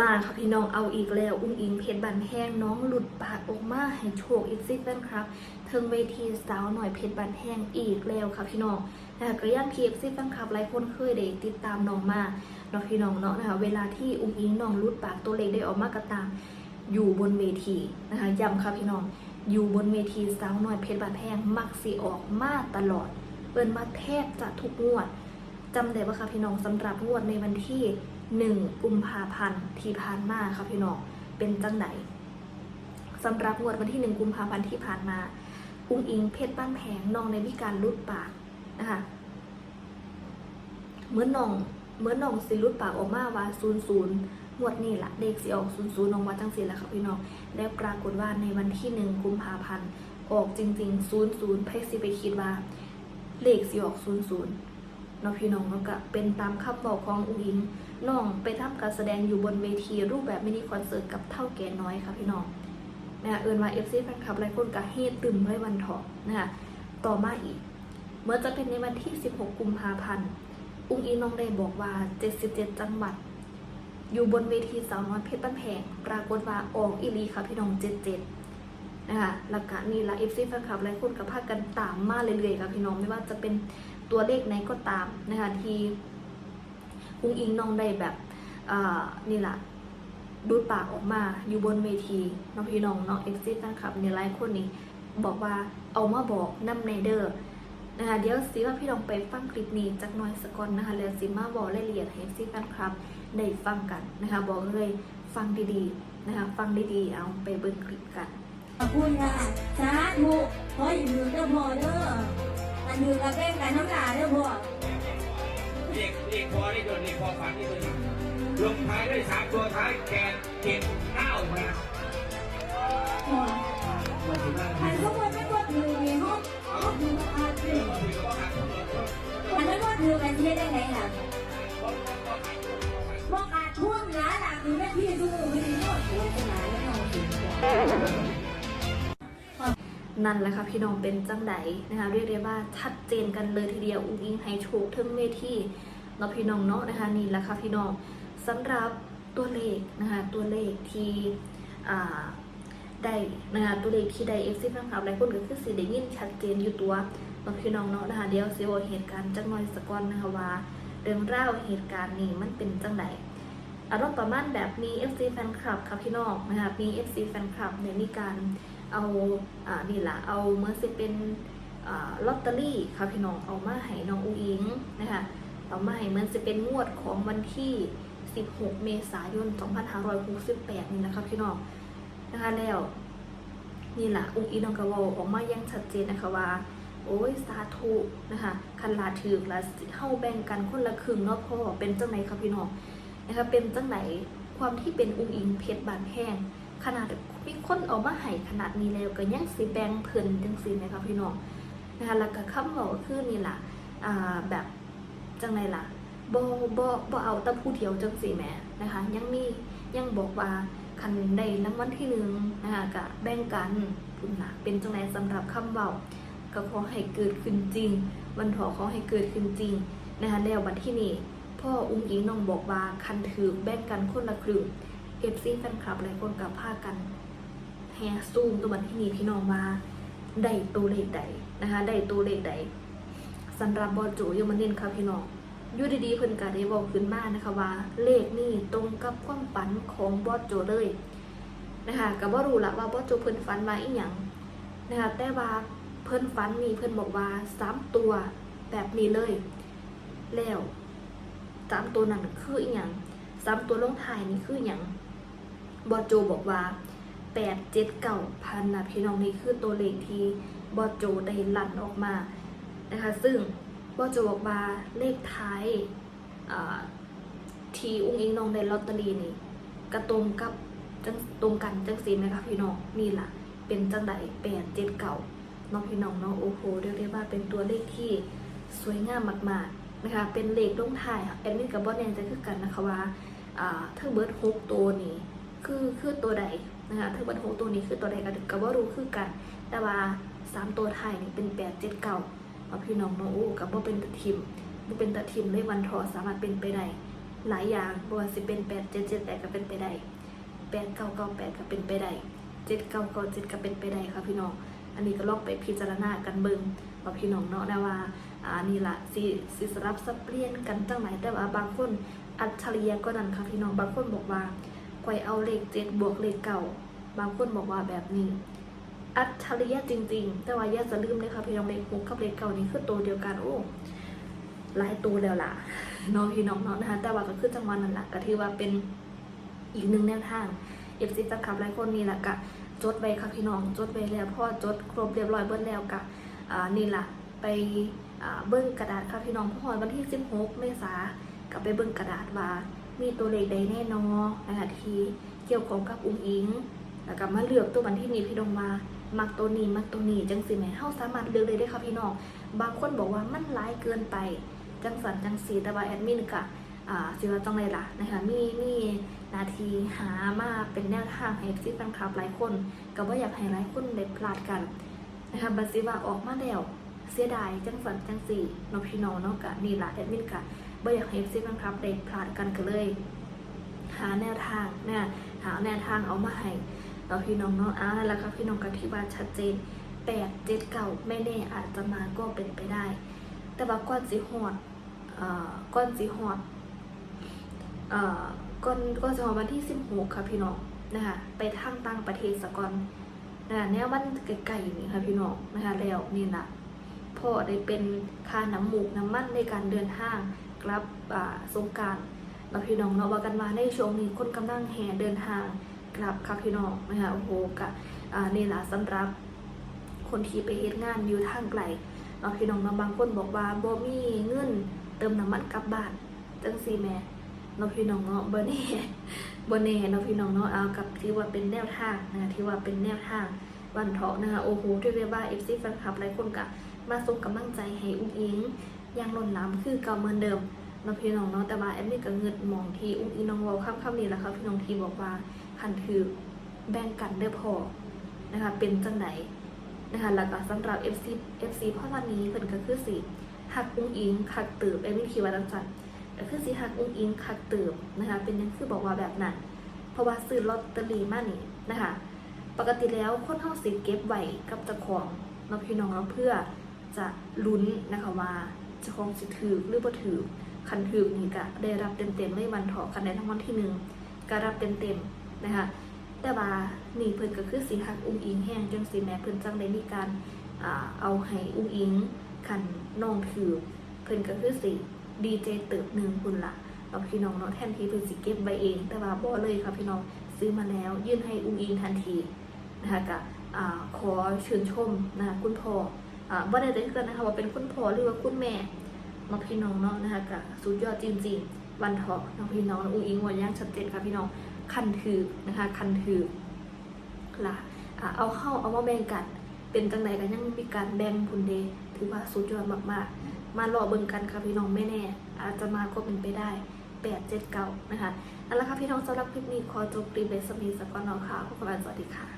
มาค่ะพี่น้องเอาอีกแล้ว อุ้งอิงเพชรบันแห้งน้องหลุดปากออกมาให้โชคอีกสิแฟนครับเทิงเวทีสาวหน่อยเพชรบันแห้งอีกแล้วค่ะพี่น้องนะคะก็ย่างพีเอฟซีแฟนคลับหลายคนเคยได้ติดตามน้องมาเนาะพี่น้องเนาะนะคะเวลาที่อุ้งอิงน้องหลุดปากตัวเล็กได้ออกมากระตาม อยู่บนเวทีนะคะย้ำค่ะพี่น้องอยู่บนเวทีสาวหน่อยเพชรบันแห้งมักสีออกมาตลอดเปินมาแทบจะทุกงวดจำได้ปะคะพี่น้องสำหรับงวดในวันที่ หนึ่งกุมภาพันธ์ที่ผ่านมาค่ะพี่น้องเป็นจังไหนสำหรับงวดวันที่หนึ่งกุมภาพันธ์ที่ผ่านมาอุ้งอิงเพชรบ้านแพงน้องในวิการลุดปากนะคะเมื่อน้องเมื่อน้องสิลุดปากออกมาว่าศูนย์ศูนย์งวดนี้ละเด็กสิออกศูนย์ศูนย์น้องว่าจังสิแหละค่ะพี่น้องแล้วปรากฏว่าในวันที่หนึ่งกุมภาพันธ์ออกจริงๆศูนย์ศูนย์ไพ่สิไปคิดว่าเลขสิออกศูนย์ศูนย์เนาะพี่น้องแล้วก็เป็นตามคำบอกของอุ้งอิง น้องไปทำการแสดงอยู่บนเวทีรูปแบบมินิคอนเสิร์ตกับเท่าแก่น้อยค่ะพี่น้องนะคะเอิญว่าเอฟซีแฟนคลับหลายคนก็เฮตึมเลยวันเถาะนะคะต่อมาอีก เมื่อจะเป็นในวันที่ 16 กุมภาพันธ์อุ้งอิงน้องได้บอกว่า 77 จังหวัด อยู่บนเวทีสาวน้อยเพชรบ้านแพงปรากฏว่าออกอีลีค่ะพี่น้อง 77 นะคะหลักการนี่ละเอฟซีแฟนคลับหลายคนก็พากันตามมาเรื่อยๆค่ะพี่น้องไม่ว่าจะเป็นตัวเลขไหนก็ตามนะคะที่ อุ้งอิงน้องได้แบบนี่แหละดูดปากออกมาอยู่บนเวทีน้องพี่น้องน้องเอ็กซี่แฟนคลับในไลฟ์คนนี้บอกว่าเอามาบอกน้ำในเดอร์นะคะเดี๋ยวสิว่าพี่น้องไปฟังคลิปนี้จากน้อยสกอนนะคะแล้วสิมาบอกรายละเอียดให้เอ็กซี่แฟนคลับได้ฟังกันนะคะบอกเลยฟังดีๆนะคะฟังดีๆเอาไปเบิ่งคลิปกันขอบคุณค่ะสาธุขออยู่เด้อพ่อเด้ออันอยู่กับแบ่งกันน้ำตาเด้อพ่อ เด็กเด็กพอได้โดนเด็กพอฝันนี่เลยลงท้ายด้วยสามตัวท้ายแกนเก็บเก้ามาพ่อมาถึงนั่นอันทุกคนไม่กดถือมีห้องห้องถืออาถืออันไม่กดถือกันทียได้ไงล่ะบอกอาท่วมร้าหลังนี้แม่พี่ดูไม่ดีหมดโอ้ยหลายแล้วเอาสิ นั่นแหละค่ะพี่น้องเป็นจังไดนะคะเรียกได้ว่าชัดเจนกันเลยทีเดียวอุ้งอิงให้โชคถึงเวทีเนาะพี่น้องเนาะนะคะนี่แหละค่ะพี่น้องสำหรับตัวเลขนะคะตัวเลขที่ได้นะคะตัวเลขที่ได้เอฟซีแฟนคลับหลายคนก็คือสิได้ยินชัดเจนอยู่ตัวเนาะพี่น้องเนาะนะคะเดี๋ยวสิบอกเหตุการณ์จักหน่อยสกอนนะคะว่าเรื่องราวเหตุการณ์นี้มันเป็นจังไดอารมณ์ประมาณแบบมี FC แฟนคลับค่ะพี่น้องนะคะมี FC แฟนคลับเนี่ยมีการ เอาอ่านี่ละเอาเมื่อสิเป็นอ่าลอตเตอรี่ค่ะพี่น้องเอามาให้น้องอูอิงนะคะเอามาให้เหมือนสิเป็นงวดของวันที่ 16 เมษายน 2568 นี่นะคะพี่น้องนะคะแล้วนี่แหละองค์อีน้องกระวาออกมายังชัดเจนนะคะว่า โอ้ยสาธุนะคะคันลาถือละเข้าแบ่งกันคนละครึ่งเนาะพ่อเป็นจังไหนครับพี่น้องนะคะเป็นจังไหนความที่เป็นองค์อิงเพชรบานแห้งขนาด มีคนเอามาให้ขนาดนี้แล้วก็ยังสิแบ่งเพิ่นจังซี่นะคะพี่น้องนะคะแล้วก็คำบอกก็คือนี่ล่ะอ่าแบบจังไดล่ะบ่บ่บ่เอาแต่ผู้เดียวจังซี่แหมนะคะ ยังมียังบอกว่าคันได้รางวัลที่หนึ่งนะคะก็แบ่งกันพุ่นล่ะเป็นจังไดสำหรับคำเว้าก็ขอให้เกิดขึ้นจริง วันถอขอให้เกิดขึ้นจริงนะคะแล้วบัดที่นี่พ่ออุ้งอิงน้องบอกว่าคันถือแบ่งกันคนละครึ่งเอฟซีแฟนคลับหลายคนกับพากัน แฮซูมตัวมันที่นี่พี่น้องว่าได้ตัวเลขใดนะคะได้ตัวเลขใดสำหรับบอโจยมันเน้นค่ะพี่น้องยู่ดีๆเพิ่นก็ได้บอกขึ้นมานะคะว่า เลขนี่ตรงกับความฝันของบอสโจเลยนะคะก็บ่รู้ละว่าบอสโจเพิ่นฝันมาอีหยังนะคะแต่ว่าเพิ่นฝันนี่เพิ่นบอกว่าสามตัวแบบนี้เลย แล้วสามตัวนั้นคืออีหยังสามตัวลงท้ายนี่คืออีหยังบอสโจบอกว่า แปดเจ็ดเก่าพันนะพี่น้องนี่คือตัวเลขที่บอโจได้ลั่นออกมานะคะ ซึ่งบอโจบอกว่าเลขท้ายทีอุ้งอิงน้องได้ลอตเตอรี่นี่กระตรงกับจังตรงกันจังสีไหมคะพี่น้องนี่ล่ะเป็นจังไดแปดเจ็ดเก่าน้องพี่น้องเนาะโอ้โหเรียกได้ว่าเป็นตัวเลขที่สวยงามมากๆนะคะเป็นเลขลงท้ายแอดมินกับบอสแนนจะคือกันนะคะว่าอ่าทั้งเบิร์ดหกตัวนี้คือคือตัวใด นะคะทั้งเบิร์ดหกตัวนี้คือตัวใดกันก็บ่รู้คือกัน แต่ว่าสามตัวไทยนี่เป็นแปดเจ็ดเก้าเอาพี่น้องเน้องโอกับว่าเป็นตะทิมบ่เป็นตะทิมเลยวันทอสามารถเป็นไปได้หลายอย่างบ่ว่าสิเป็นแปดเจ็ดเจ็ดแปดก็เป็นไปได้แปดเก้าเก้าแปดก็เป็นไปได้เจ็ดเก้าเก้าเจ็ดก็เป็นไปได้ค่ะพี่น้อง อันนี้ก็ลองไปพิจารณากันเบิ่งว่าพี่น้องเนาะนะว่าอ่านี่ละสิสิสลับสับเปลี่ยนกันจังไหนแต่ว่าบางคนอัจฉริยะก็นั่นค่ะพี่น้องบางคนบอกว่า คอยเอาเลขเจ็ดบวกเลขเก่า บางคนบอกว่าแบบนี้ อัจฉริยะจริง ๆ แต่ว่าอย่าจะลืมเลยค่ะพี่น้องเลขหกกับเลขเก่านี่คือตัวเดียวกันโอ้หลายตัวแล้วล่ะน้องพี่น้องเนาะนะคะ แต่ว่าก็คือจังหวะนั้นแหละก็ถือว่าเป็นอีกหนึ่งแนวทางเอฟซีจะขับหลายคนนี่แหละกะจดไว้ค่ะพี่น้องจดไว้แล้วพ่อจดครบเรียบร้อยเบิ้แล้วกะอ่านี่แหละไปอ่าเบิ้งกระดาษค่ะพี่น้องพอวันที่ 16 เมษากับไปเบิ้งกระดาษว่า มีตัวเลขใดแน่นอนนะคะที่เกี่ยวข้องกับอุ้งอิงแล้วก็มาเลือกตัววันที่มีพี่น้องมามักตัวนี้มักตัวนี้จังสิแหม่เฮาสามารถเลือกเลยได้ค่ะพี่น้องบางคนบอกว่ามันหลายเกินไป จังสันจังสีแต่ว่าแอดมินกะอ่าสิว่าต้องไรล่ะนะคะมีมีนาทีหามาเป็นแนวทางให้ซิแฟนคลับหลายคน ก็ว่าอยากให้หลายคนได้พลาดกันนะคะบัดสิว่าออกมาแล้ว เสียดายจังสันจังสีเน้องพี่น้องเนาะกะนี่ละแอดมินกะบ่อยากให้ซิแฟนคลับได้พลาดกันก็เลย หาแนวทางนะหาแนวทางเอามาให้เราพี่น้องเนาะอ่าแล้วครับพี่น้องก็ที่ว่าชัดเจนแปดเจ็ดเก่าไม่แน่อาจจะมาก็เป็นไปได้ แต่ว่าก้อนสีหอดเอ่อก้อนสีหอดเอ่อก้อนก้อนสีหอดวันที่สิบหกค่ะพี่น้องนะคะไปทางต่างประเทศสะก่อนนะคะแนวมันไกลๆนี่ค่ะพี่น้องนะคะแล้วนี่นะ พ่อได้เป็นค่าน้ำหมูกน้ำมันในการเดินทางกลับสงการเราพี่น้องเนาะว่ากันว่าในช่วงนี้คนกำลังแห่เดินทางกลับค่ะพี่น้องนะคะโอ้โหกะอ่านี่แหละสำหรับคนที่ไปเฮ็ดงานอยู่ทางไกลเนาพี่น้องเนาะบางคนบอกว่าบ่มีเงินเติมน้ำมันกลับบ้านจังซี่แม่เนาพี่น้องเนาะบ่แน่บ่แน่เนาพี่น้องเนาะเอากับที่ว่าเป็นแนวทางนะคะที่ว่าเป็นแนวทางวันเถาะนะคะโอ้โหที่เรียกว่า FC แฟนคลับหลายคนก็ มาส่งกำลังใจให้อุ้งอิงอย่างล้นหลามคือเก่าเหมือนเดิมเนาะพี่น้องเนาะแต่ว่าแอดมินก็เงิดมองที่อุ้งอิงน้องเว้าค่ำๆนี้แหละค่ะพี่น้องที่บอกว่าคันถือแบ่งกันเด้อพอนะคะเป็นจังไดนนะคะแล้วก็สำหรับ FC FC พ่อวันนี้เพิ่นก็คือสิหักอุ้งอิงคักตืบเอมินคิดว่าจังซั่นก็คือสิหักอุ้งอิงคักตืบนะคะเป็นยังคือบอกว่าแบบนั้นเพราะว่าซื้อลอตเตอรี่มานี่นะคะปกติแล้วคนเฮาสิเก็บไว้กับเจ้าของเนาะพี่น้องเนาะเพื่อ จะลุ้นนะคะว่าจ้าของสิถือหรือบ่ถือคันถือนี่ก็ได้รับเต็มๆเลยวันถาะคันได้รางวัลที่หนึ่งก็รับเต็มๆนะคะแต่ว่านี่เพิ่นก็คือสิหักอุ้งอิงแห้งจังสิแม่เพิ่นจังได้มีการอเอาให้อุ้งอิงคันน้องถือเพิ่นก็คือสิดีเจเติบหนึ่งพุ่นละเอาพี่น้องเนาะแทนที่เพิ่นสิเก็บไว้เอง แต่ว่าบ่เลยค่ะพี่น้องซื้อมาแล้ว ยื่นให้อุ้งอิงทันทีนะคะก็ขอเชื่นชมนะคะคุณพ่อ บ่ได้แต่กันนะคะว่าเป็นคุณพ่อหรือว่าคุณแม่เนาพี่น้องเนาะนะคะก็สุดยอดจริง ๆ วันเถาะเนาะพี่น้องอุ้งอิงวันย่างชัดเจนค่ะพี่น้องคันถือนะคะคันถือล่ะเอาเข้าเอามาแบ่งกันเป็นจังไหนกันยังมีการแบ่งพุนเดถือว่าสุดยอดมากๆ มารอเบิ่งกันค่ะพี่น้องไม่แน่ อาจจะมาก็เป็นไปได้แปดเจ็ดเก้านะคะนั่นแหละค่ะพี่น้องสำหรับคลิปนี้ขอจบคลิปเบสมีสกอนนอค่ะพบกันสวัสดีค่ะ